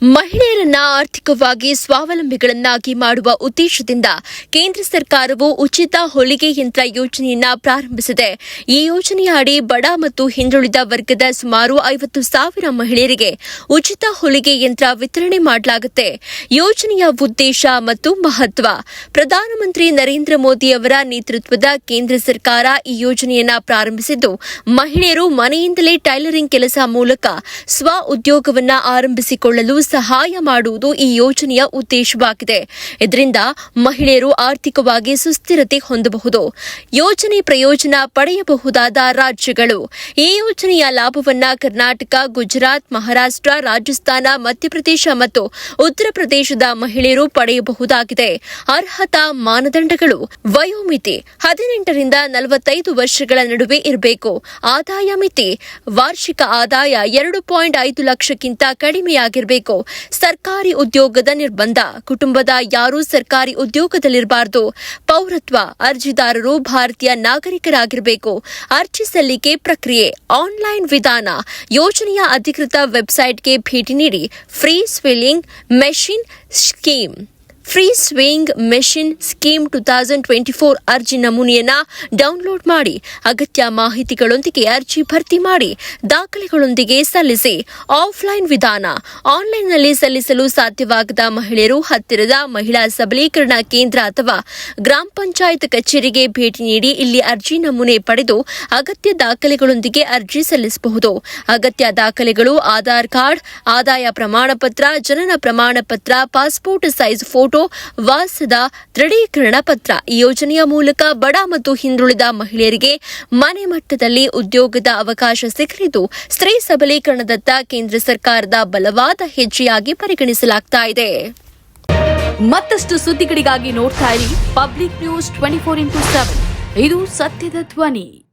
my ಮಹಿಳೆಯರನ್ನ ಆರ್ಥಿಕವಾಗಿ ಸ್ವಾವಲಂಬಿಗಳನ್ನಾಗಿ ಮಾಡುವ ಉದ್ದೇಶದಿಂದ ಕೇಂದ್ರ ಸರ್ಕಾರವು ಉಚಿತ ಹೊಲಿಗೆ ಯಂತ್ರ ಯೋಜನೆಯನ್ನ ಪ್ರಾರಂಭಿಸಿದೆ. ಈ ಯೋಜನೆಯ ಅಡಿ ಬಡ ಮತ್ತು ಹಿಂದುಳಿದ ವರ್ಗದ ಸುಮಾರು ಐವತ್ತು ಸಾವಿರ ಮಹಿಳೆಯರಿಗೆ ಉಚಿತ ಹೊಲಿಗೆ ಯಂತ್ರ ವಿತರಣೆ ಮಾಡಲಾಗುತ್ತೆ. ಯೋಜನೆಯ ಉದ್ದೇಶ ಮತ್ತು ಮಹತ್ವ. ಪ್ರಧಾನಮಂತ್ರಿ ನರೇಂದ್ರ ಮೋದಿ ಅವರ ನೇತೃತ್ವದ ಕೇಂದ್ರ ಸರ್ಕಾರ ಈ ಯೋಜನೆಯನ್ನ ಪ್ರಾರಂಭಿಸಿದ್ದು, ಮಹಿಳೆಯರು ಮನೆಯಿಂದಲೇ ಟೈಲರಿಂಗ್ ಕೆಲಸ ಮೂಲಕ ಸ್ವ ಉದ್ಯೋಗವನ್ನ ಆರಂಭಿಸಿಕೊಳ್ಳಲು ಸಹಾಯ ಮಾಡುವುದು ಈ ಯೋಜನೆಯ ಉದ್ದೇಶವಾಗಿದೆ. ಇದರಿಂದ ಮಹಿಳೆಯರು ಆರ್ಥಿಕವಾಗಿ ಸುಸ್ಥಿರತೆ ಹೊಂದಬಹುದು. ಯೋಜನೆ ಪ್ರಯೋಜನ ಪಡೆಯಬಹುದಾದ ರಾಜ್ಯಗಳು. ಈ ಯೋಜನೆಯ ಲಾಭವನ್ನ ಕರ್ನಾಟಕ, ಗುಜರಾತ್, ಮಹಾರಾಷ್ಟ್ರ, ರಾಜಸ್ಥಾನ, ಮಧ್ಯಪ್ರದೇಶ ಮತ್ತು ಉತ್ತರ ಪ್ರದೇಶದ ಮಹಿಳೆಯರು ಪಡೆಯಬಹುದಾಗಿದೆ. ಅರ್ಹತಾ ಮಾನದಂಡಗಳು. ವಯೋಮಿತಿ ಹದಿನೆಂಟರಿಂದ ನಲವತ್ತೈದು ವರ್ಷಗಳ ನಡುವೆ ಇರಬೇಕು. ಆದಾಯ ಮಿತಿ ವಾರ್ಷಿಕ ಆದಾಯ ಎರಡು ಪಾಯಿಂಟ್ ಐದು ಲಕ್ಷಕ್ಕಿಂತ ಕಡಿಮೆಯಾಗಿರಬೇಕು. ಸರ್ಕಾರಿ ಉದ್ಯೋಗದ ನಿರ್ಬಂಧ. ಕುಟುಂಬದ ಯಾರೂ ಸರ್ಕಾರಿ ಉದ್ಯೋಗದಲ್ಲಿರಬಾರದು. ಪೌರತ್ವ ಅರ್ಜಿದಾರರು ಭಾರತೀಯ ನಾಗರಿಕರಾಗಿರಬೇಕು. ಅರ್ಜಿ ಸಲ್ಲಿಕೆ ಪ್ರಕ್ರಿಯೆ ಆನ್ಲೈನ್ ವಿಧಾನ. ಯೋಜನೆಯ ಅಧಿಕೃತ ವೆಬ್ಸೈಟ್ಗೆ ಭೇಟಿ ನೀಡಿ. Free sewing machine scheme. Free sewing machine scheme two thousand twenty four ಅರ್ಜಿ ನಮೂನೆಯನ್ನ ಡೌನ್ಲೋಡ್ ಮಾಡಿ, ಅಗತ್ಯ ಮಾಹಿತಿಗಳೊಂದಿಗೆ ಅರ್ಜಿ ಭರ್ತಿ ಮಾಡಿ, ದಾಖಲೆಗಳೊಂದಿಗೆ ಸಲ್ಲಿಸಿ. ಆಫ್ಲೈನ್ ವಿಧಾನ, ಆನ್ಲೈನ್ನಲ್ಲಿ ಸಲ್ಲಿಸಲು ಸಾಧ್ಯವಾಗದ ಮಹಿಳೆಯರು ಹತ್ತಿರದ ಮಹಿಳಾ ಸಬಲೀಕರಣ ಕೇಂದ್ರ ಅಥವಾ ಗ್ರಾಮ ಪಂಚಾಯತ್ ಕಚೇರಿಗೆ ಭೇಟಿ ನೀಡಿ ಇಲ್ಲಿ ಅರ್ಜಿ ನಮೂನೆ ಪಡೆದು ಅಗತ್ಯ ದಾಖಲೆಗಳೊಂದಿಗೆ ಅರ್ಜಿ ಸಲ್ಲಿಸಬಹುದು. ಅಗತ್ಯ ದಾಖಲೆಗಳು, ಆಧಾರ್ ಕಾರ್ಡ್, ಆದಾಯ ಪ್ರಮಾಣ ಪತ್ರ ಜನನ ಪ್ರಮಾಣ ಪತ್ರ ಪಾಸ್ಪೋರ್ಟ್ ಸೈಜ್ ಫೋಟೋ ವಾಸದ ದೃಢೀಕರಣ ಪತ್ರ ಈ ಯೋಜನೆಯ ಮೂಲಕ ಬಡ ಮತ್ತು ಹಿಂದುಳಿದ ಮಹಿಳೆಯರಿಗೆ ಮನೆ ಮಟ್ಟದಲ್ಲಿ ಉದ್ಯೋಗದ ಅವಕಾಶ ಸಿಗಲಿದ್ದು, ಸ್ತ್ರೀ ಸಬಲೀಕರಣದತ್ತ ಕೇಂದ್ರ ಸರ್ಕಾರದ ಬಲವಾದ ಹೆಜ್ಜೆಯಾಗಿ ಪರಿಗಣಿಸಲಾಗ್ತಾ ಇದೆ. ಮತ್ತಷ್ಟು ಸುದ್ದಿಗಳಿಗಾಗಿ ನೋಡ್ತಾ ಇರಿ public news twenty four into seven. ಇದು ಸತ್ಯದ ಧ್ವನಿ.